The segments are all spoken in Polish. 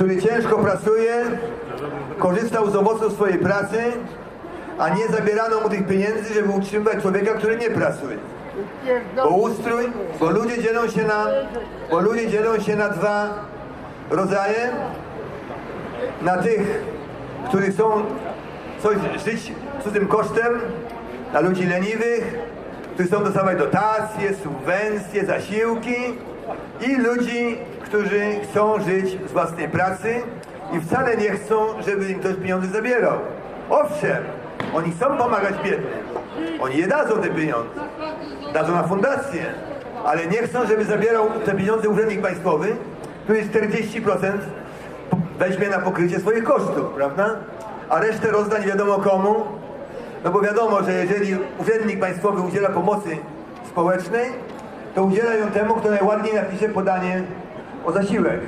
który ciężko pracuje, korzystał z owoców swojej pracy, a nie zabierano mu tych pieniędzy, żeby utrzymywać człowieka, który nie pracuje. Bo ustrój, bo ludzie dzielą się na, bo ludzie dzielą się na dwa rodzaje. Na tych, którzy chcą coś żyć cudzym kosztem, na ludzi leniwych, którzy chcą dostawać dotacje, subwencje, zasiłki i ludzi, którzy chcą żyć z własnej pracy i wcale nie chcą, żeby im ktoś pieniądze zabierał. Owszem, oni chcą pomagać biednym. Oni je dadzą te pieniądze. Dadzą na fundację. Ale nie chcą, żeby zabierał te pieniądze urzędnik państwowy, który 40% weźmie na pokrycie swoich kosztów, prawda? A resztę rozda nie wiadomo komu. No bo wiadomo, że jeżeli urzędnik państwowy udziela pomocy społecznej, to udziela ją temu, kto najładniej napisze podanie o zasiłek.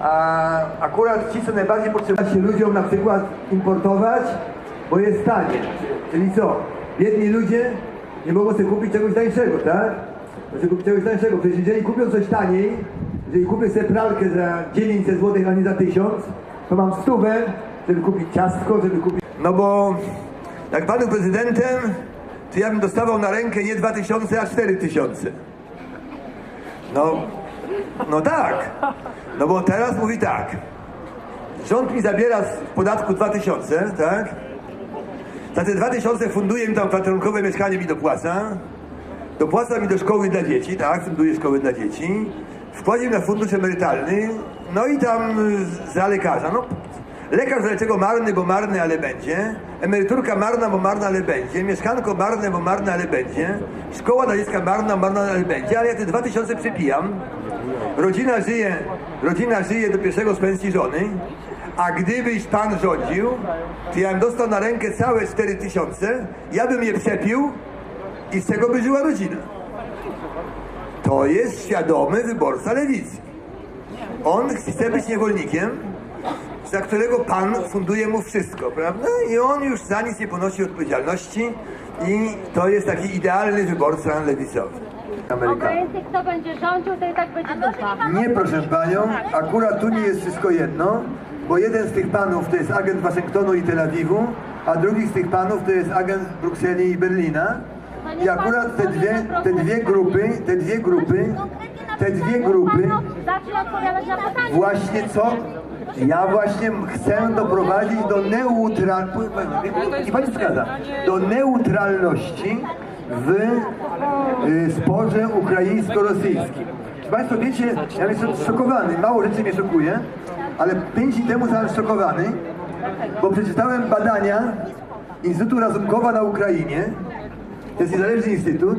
A akurat ci, co najbardziej potrzebują się ludziom na przykład importować, bo jest tanie. Czyli co? Biedni ludzie nie mogą sobie kupić czegoś tańszego, tak? Znaczy kupić czegoś tańszego. Przecież jeżeli kupią coś taniej, jeżeli kupię sobie pralkę za 900 zł, a nie za 1000, to mam stówę, żeby kupić ciastko, żeby kupić... No bo jak panu prezydentem, to ja bym dostawał na rękę nie 2000, a 4000. No, no tak. No bo teraz mówi tak. Rząd mi zabiera z podatku 2000, tak? Za te 2000 funduje mi tam kwaterunkowe mieszkanie mi dopłaca. Dopłaca mi do szkoły dla dzieci, tak? Funduje szkoły dla dzieci. Wkładzie na fundusz emerytalny. No i tam za lekarza. No, lekarz dlaczego marny, bo marny, ale będzie. Emeryturka marna, bo marna, ale będzie. Mieszkanko marne, bo marne, ale będzie. Szkoła dla dziecka marna, marna, ale będzie. Ale ja te 2000 przepijam. Rodzina żyje, rodzina żyje do pierwszego z pensji żony. A gdybyś pan rządził, to ja bym dostał na rękę całe 4000, ja bym je przepił i z tego by żyła rodzina. To jest świadomy wyborca lewicy. On chce być niewolnikiem, za którego pan funduje mu wszystko, prawda? I on już za nic nie ponosi odpowiedzialności i to jest taki idealny wyborca lewicowy. Obojętnie kto będzie rządził, to i tak będzie dupa. Nie, proszę panią, akurat tu nie jest wszystko jedno, bo jeden z tych panów to jest agent Waszyngtonu i Tel Awiwu, a drugi z tych panów to jest agent Brukseli i Berlina. I akurat te dwie, te dwie grupy, te dwie grupy, te dwie grupy Zacznij odpowiadać na pytanie. właśnie co? Ja właśnie chcę doprowadzić do neutralności, i pani zgadza, do neutralności w sporze ukraińsko-rosyjskim. Czy Państwo wiecie, ja jestem szokowany, mało rzeczy mnie szokuje, ale pięć dni temu zostałem szokowany, bo przeczytałem badania Instytutu Razumkowa na Ukrainie, to jest niezależny instytut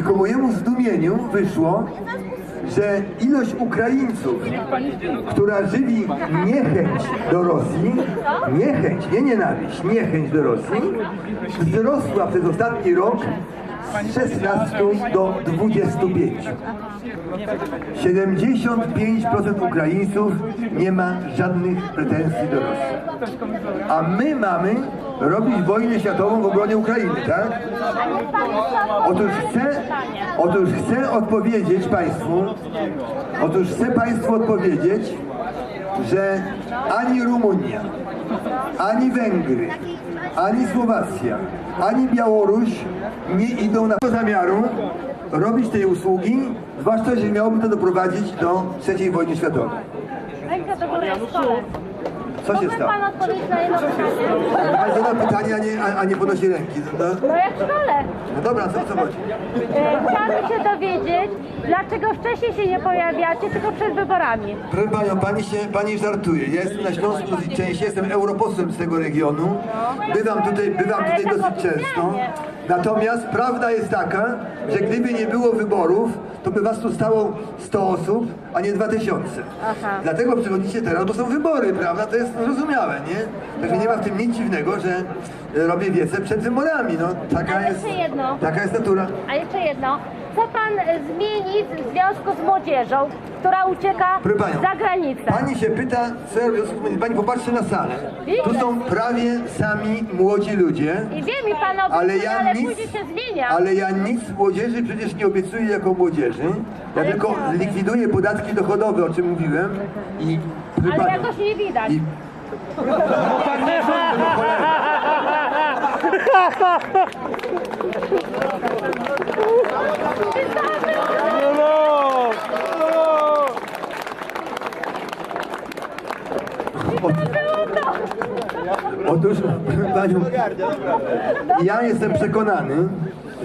i ku mojemu zdumieniu wyszło, że ilość Ukraińców, która żywi niechęć do Rosji, niechęć, nie nienawiść, niechęć do Rosji, wzrosła przez ostatni rok 16 do 25. 75% Ukraińców nie ma żadnych pretensji do Rosji. A my mamy robić wojnę światową w obronie Ukrainy, tak? Otóż chcę, otóż chcę odpowiedzieć Państwu, otóż chcę Państwu odpowiedzieć, że ani Rumunia, ani Węgry, ani Słowacja, ani Białoruś nie idą na zamiaru robić tej usługi, zwłaszcza, że miałoby to doprowadzić do trzeciej wojny światowej. Rękę do góry. Co się Mógłby stało? pan odpowiedzieć na jedno pytanie? Pan zada pytanie, a nie, a, a nie podnosi ręki. No, No jak w szkole. no dobra, co, co chodzi? E, Chciałabym się dowiedzieć, dlaczego wcześniej się nie pojawiacie, tylko przed wyborami. Proszę Panią, Pani się, Pani żartuje. Ja jestem na Śląsku dosyć częściej, jestem europosłem z tego regionu. Bywam tutaj, bywam tutaj dosyć często. Natomiast prawda jest taka, że gdyby nie było wyborów, to by Was tu stało 100 osób, a nie 2000. Aha. Dlatego przychodzicie teraz, bo są wybory, prawda? To jest zrozumiałe, nie? Także nie ma w tym nic dziwnego, że robi wiece przed wyborami. No, taka, jest, jedno. taka jest natura. A jeszcze jedno. Co pan e, zmieni w związku z młodzieżą, która ucieka Proszę panią, za granicę? Pani się pyta, co ja w związku z- Pani popatrzy na salę. Tu są prawie sami młodzi ludzie. I wiem, i pan obiecuje, Ale ale, ja nic, później się zmienia. ale ja nic młodzieży przecież nie obiecuję jako młodzieży. Ja Ale tylko zlikwiduję podatki dochodowe, o czym mówiłem. I Ale panią, jakoś nie widać. i Otóż, panią, ja jestem przekonany,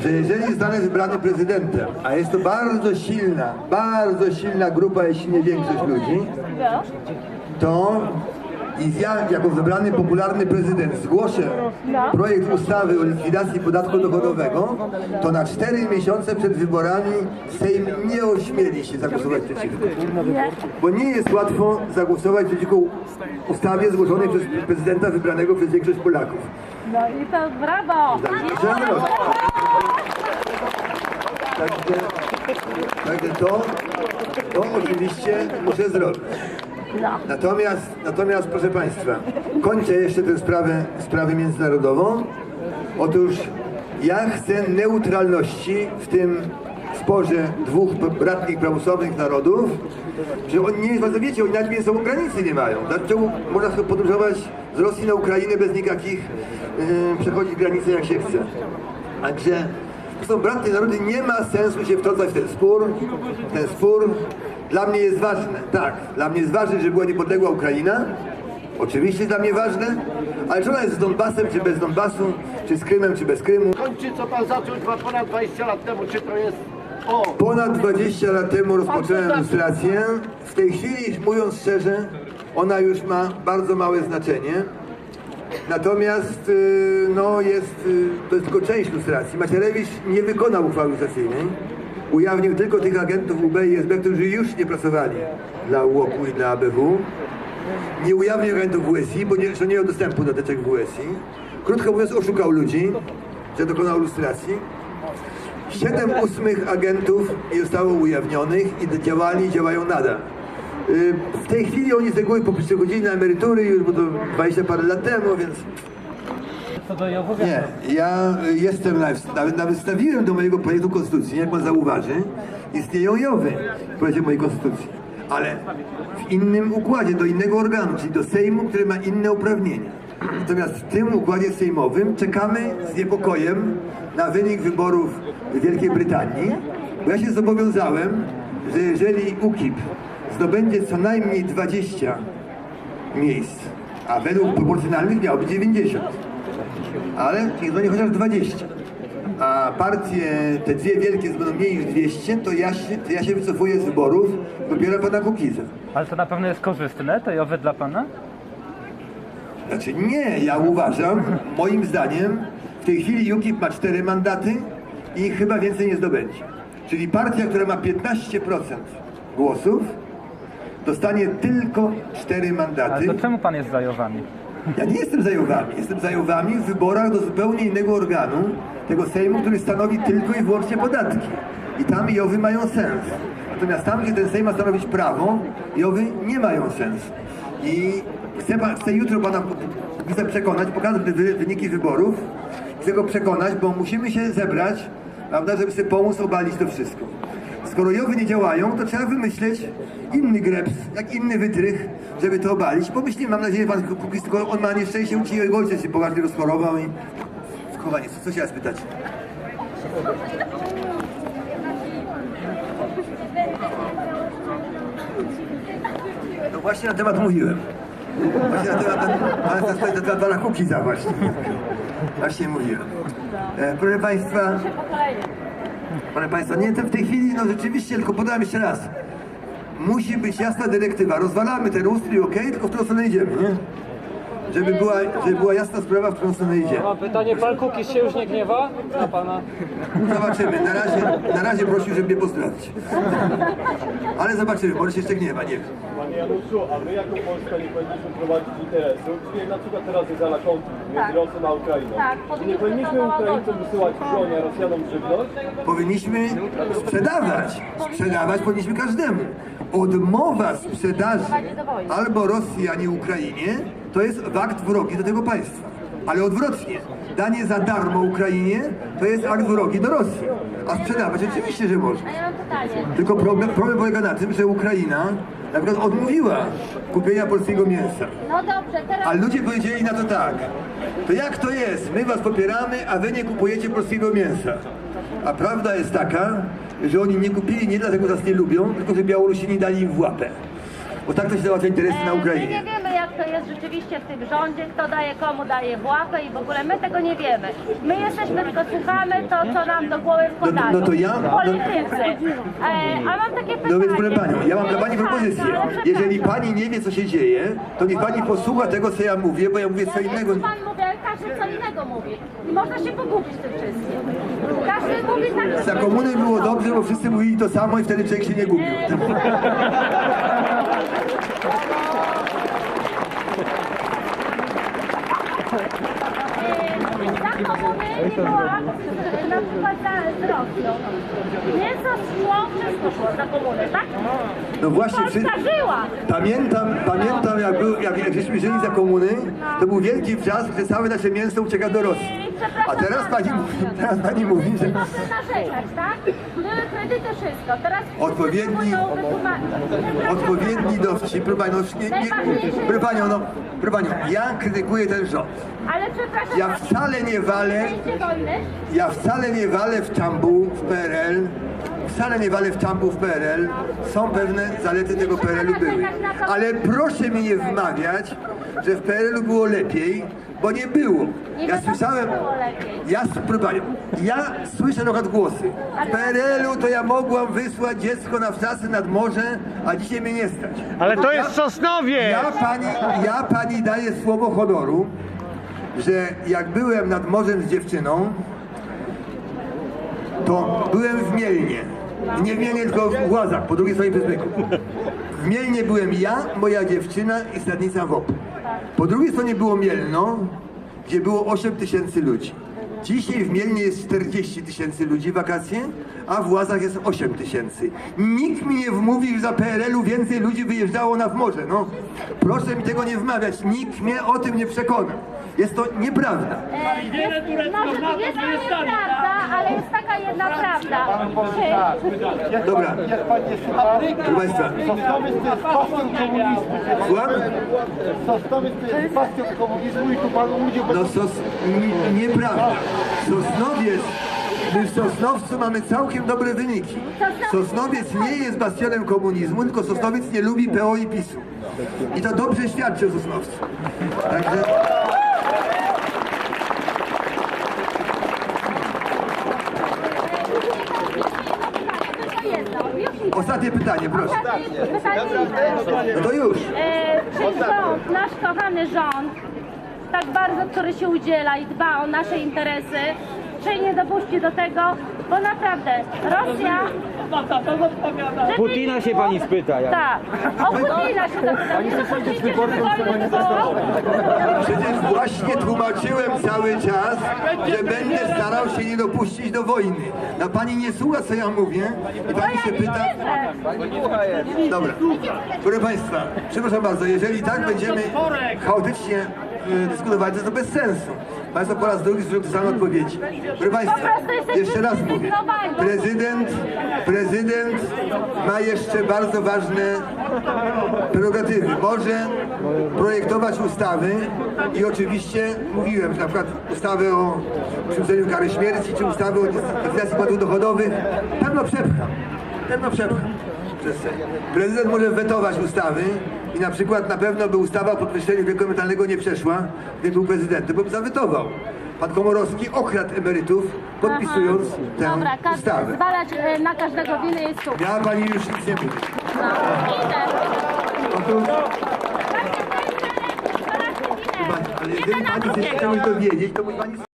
że jeżeli zostanę wybrany prezydentem, a jest to bardzo silna, bardzo silna grupa, jeśli nie większość ludzi, to i ja jako wybrany popularny prezydent zgłoszę No. projekt ustawy o likwidacji podatku dochodowego, to na cztery miesiące przed wyborami Sejm nie ośmieli się zagłosować przeciwko. Bo nie jest łatwo zagłosować przeciwko ustawie zgłoszonej przez prezydenta wybranego przez większość Polaków. No i to brawo! Także, także, także to, to oczywiście muszę zrobić. No. Natomiast, natomiast proszę Państwa, kończę jeszcze tę sprawę, sprawę międzynarodową. Otóż ja chcę neutralności w tym sporze dwóch bratnich prawosławnych narodów, że oni nie bardzo wiecie, oni nawet między sobą granicy nie mają. Dlaczego można podróżować z Rosji na Ukrainę bez nikakich yy, przechodzić granice jak się chce. Także są bratnie narody, nie ma sensu się wtrącać w ten spór. Ten spór dla mnie jest ważny. Tak, dla mnie jest ważne, żeby była niepodległa Ukraina. Oczywiście dla mnie ważne, ale czy ona jest z Donbasem, czy bez Donbasu, czy z Krymem, czy bez Krymu. kończy, co pan zaczął ponad 20 lat temu, czy to jest... O, Ponad 20 lat temu rozpocząłem ilustrację. W tej chwili, mówiąc szczerze, ona już ma bardzo małe znaczenie. Natomiast y, no, jest, y, to jest tylko część ilustracji. Macierewicz nie wykonał uchwały ilustracyjnej. Ujawnił tylko tych agentów UB i SB, którzy już nie pracowali dla UOP-u i dla ABW. Nie ujawnił agentów WSI, bo nie, nie miał dostępu do teczek WSI. Krótko mówiąc, oszukał ludzi, że dokonał lustracji. Siedem ósmych agentów nie zostało ujawnionych i działali i działają nadal. Y, W tej chwili oni z reguły po przechodzili na emerytury już, bo to 20 parę lat temu, więc Do nie. Ja jestem, na, nawet wstawiłem do mojego projektu konstytucji, jak pan zauważy, istnieją Jowy w projekcie mojej konstytucji, ale w innym układzie, do innego organu, czyli do Sejmu, który ma inne uprawnienia. Natomiast w tym układzie sejmowym czekamy z niepokojem na wynik wyborów w Wielkiej Brytanii, bo ja się zobowiązałem, że jeżeli UKIP zdobędzie co najmniej 20 miejsc, a według proporcjonalnych miałoby 90, ale niech będzie chociaż 20. A partie, te dwie wielkie będą mniej niż 200, to ja się, to ja się wycofuję z wyborów, dopiero pana Kukiza. Ale to na pewno jest korzystne, to Jowy dla pana? Znaczy nie, ja uważam, moim zdaniem, w tej chwili UKIP ma 4 mandaty i chyba więcej nie zdobędzie. Czyli partia, która ma 15% głosów, dostanie tylko 4 Ale mandaty. to czemu pan jest za Jowami? Ja nie jestem zajowami. Jestem zajowami w wyborach do zupełnie innego organu, tego Sejmu, który stanowi tylko i wyłącznie podatki. I tam Jowy mają sens. Natomiast tam, gdzie ten Sejm ma stanowić prawo, Jowy nie mają sensu. I chcę, chcę jutro pana chcę przekonać, pokazać te wy- wyniki wyborów. Chcę go przekonać, bo musimy się zebrać, prawda, żeby sobie pomóc obalić to wszystko. Skoro Jowy nie działają, to trzeba wymyśleć inny greps, jak inny wytrych, żeby to obalić. Pomyślimy, mam nadzieję, pan Kukiz, tylko on ma nieszczęście, u jego ojciec się poważnie rozchorował i... Schowanie, co, co chciała spytać? No właśnie na temat mówiłem. Właśnie na temat, na, na, na temat pana Kukiza właśnie. Właśnie mówiłem. E, proszę państwa, Proszę Państwa, nie, to w tej chwili, no rzeczywiście, tylko podałem jeszcze raz. Musi być jasna dyrektywa. Rozwalamy ten ustrój, ok, tylko w którą stronę idziemy, nie? Żeby była, żeby była jasna sprawa, w którą stronę idzie. Mam pytanie, pan Kukis się już nie gniewa na pana? Zobaczymy. Na razie, na razie prosił, żeby mnie pozdrowić. Ale zobaczymy, może się jeszcze gniewa, nie wiem. Panie Januszu, a my jako Polska nie powinniśmy prowadzić interesów, czyli na przykład teraz jest ala konflikt między Rosją a Ukrainą. Tak, Czy nie powinniśmy Ukraińcom wysyłać broń, a Rosjanom żywność? Powinniśmy sprzedawać. Sprzedawać powinniśmy każdemu. Odmowa sprzedaży albo Rosji, a nie Ukrainie, to jest akt wrogi do tego państwa. Ale odwrotnie. Danie za darmo Ukrainie to jest akt wrogi do Rosji. A sprzedawać oczywiście, że można. Tylko problem, problem polega na tym, że Ukraina na przykład odmówiła kupienia polskiego mięsa. No dobrze, teraz... A ludzie powiedzieli na to tak. To jak to jest? My was popieramy, a wy nie kupujecie polskiego mięsa. A prawda jest taka, że oni nie kupili nie dlatego, że nas nie lubią, tylko że Białorusini dali im w łapę. Bo tak to się załatwia interesy na Ukrainie. Jak to jest rzeczywiście w tym rządzie, kto daje komu daje w łapę i w ogóle my tego nie wiemy. My jesteśmy tylko słuchamy to, co nam do głowy wkładają. no to ja- Politycy. E, a mam takie pytanie. No więc proszę Panią, ja mam dla Pani propozycję. no, Jeżeli. Pani nie wie, co się dzieje, to niech Pani posłucha tego, co ja mówię, bo ja mówię co innego. Pan mówi, ale każdy co innego mówi. I można się pogubić tym wszystkim. Każdy mówi tak... Za komuny było dobrze, bo wszyscy mówili to samo i wtedy człowiek się nie gubił. Za komuny nie było akcji, na przykład za, z Rosją. Mięso szło, wszystko szło za komuny, tak? No właśnie, przy... Żyła. Pamiętam, pamiętam jak, był, jak, żeśmy żyli za komuny, to był wielki wrzask, że całe nasze mięso ucieka do Rosji. A teraz pani mówi, teraz pani mówi że tak? Wszystko. Teraz Odpowiedni- odpowiedni dowcip, proszę panią, no, nie, nie, panią, no, proszę panią, ja krytykuję ten rząd. Ale przepraszam, Ja wcale nie walę, ja wcale nie walę w czambu w PRL, wcale nie walę w czambu w PRL, są pewne zalety tego PRL-u były. Ale proszę mi nie wmawiać, że w PRL-u było lepiej, bo nie było. Ja słyszałem, ja, proszę ja słyszę na przykład głosy. W PRL-u to ja mogłam wysłać dziecko na wczasy nad morze, a dzisiaj mnie nie stać. Ale to jest Sosnowie! Ja pani, ja pani daję słowo honoru, że jak byłem nad morzem z dziewczyną, to byłem w Mielnie. Nie w Mielnie, tylko w Łazach, po drugiej stronie Przesmyku. W Mielnie byłem ja, moja dziewczyna i stadnica WOP. Po drugiej stronie było Mielno, gdzie było 8 tysięcy ludzi. Dzisiaj w Mielnie jest 40 tysięcy ludzi w wakacje, a w Łazach jest 8 tysięcy. Nikt mi nie wmówi, że za PRL-u więcej ludzi wyjeżdżało na w morze. No, proszę mi tego nie wmawiać. Nikt mnie o tym nie przekona. Jest to nieprawda. Jest, może to jest to nieprawda, ale jest taka jedna prawda. Czy Dobra, proszę Państwa, Sosnowiec to jest bastion komunizmu. słucham? Sosnowiec to jest bastion komunizmu i tu pan ludzie No sos... nieprawda. Sosnowiec... My w Sosnowcu mamy całkiem dobre wyniki. Sosnowiec nie jest bastionem komunizmu, tylko Sosnowiec nie lubi PO i PiSu. I to dobrze świadczy o Sosnowcu. Także... tylko jedno? Już idę. Ostatnie pytanie, proszę. Pytanie No to już. E, czy rząd, nasz kochany rząd, tak bardzo, który się udziela i dba o nasze interesy, czy nie dopuści do tego, bo naprawdę Rosja... Putina się pani spyta, jak? Tak, o Putina się zapyta. Nie dopuścicie, żeby? Przecież właśnie tłumaczyłem cały czas, że będę starał się nie dopuścić do wojny. Na pani nie słucha, co ja mówię i pani ja się pyta... Dobra. Proszę Państwa, przepraszam bardzo, jeżeli tak będziemy chaotycznie e, dyskutować, to, to bez sensu. Państwo po raz drugi słyszą te same odpowiedzi. Proszę Państwa, jeszcze raz mówię. Prezydent, prezydent ma jeszcze bardzo ważne prerogatywy. Może projektować ustawy i oczywiście mówiłem, że na przykład ustawy o przywróceniu kary śmierci, czy ustawy o likwidacji płatów dochodowych, pewno przepcham. Pewno przepcham. Przez Sejm. Prezydent może wetować ustawy i na przykład na pewno by ustawa o podwyższeniu wieku emerytalnego nie przeszła, gdy był prezydentem, bo by zawetował. Pan Komorowski okradł emerytów, podpisując tę Dobra, ka- ustawę. zwalać e, na każdego winę jest super. Ja pani już nic nie mówię. No, idę. Otóż, zwalać winę. Jeżeli pani chce czegoś dowiedzieć, to musi pani